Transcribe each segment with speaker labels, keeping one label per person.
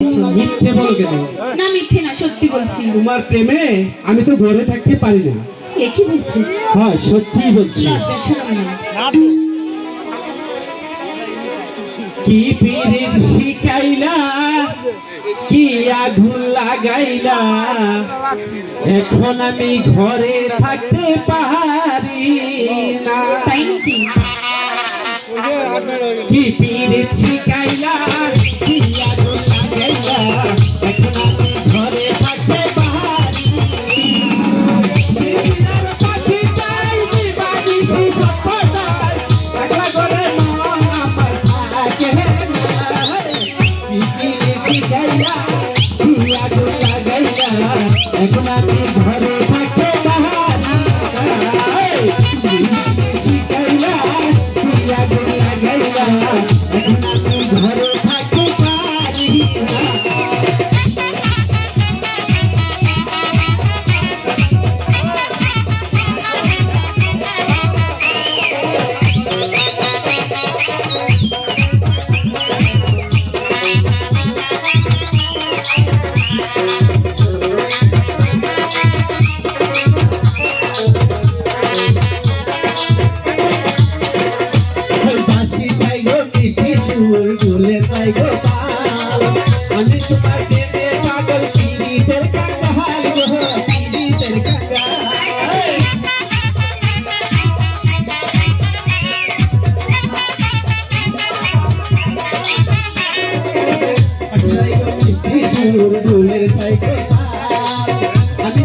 Speaker 1: মিথ্যে বলো কেন?
Speaker 2: না মিথ্যে না সত্যি বলছি।
Speaker 1: তোমার প্রেমে আমি তো ঘরে থাকতে পারি না।
Speaker 2: কি বলছো?
Speaker 1: হ্যাঁ সত্যি বলছি। কি পীরের শিখাইলা কি আগুন লাগাইলা? এখন আমি ঘরে থাকতে পারি না। কি পীরের শিখাইলা झूले ताई गोपाल मनीष पाके दे पागल पीली तेल का कहाल जो हो पीली तेल का कहाल। अच्छा यो मिस्टी झूले ताई गोपाल अभी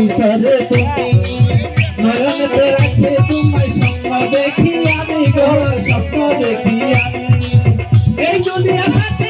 Speaker 1: ভিতরে তুমি। নয়নতে রাখে তোমায় স্বপ্ন দেখি আমি গো স্বপ্ন দেখি আমি। এই দুনিয়া সাথে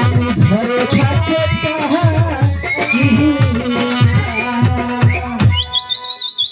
Speaker 1: আমি ধরে থাকতে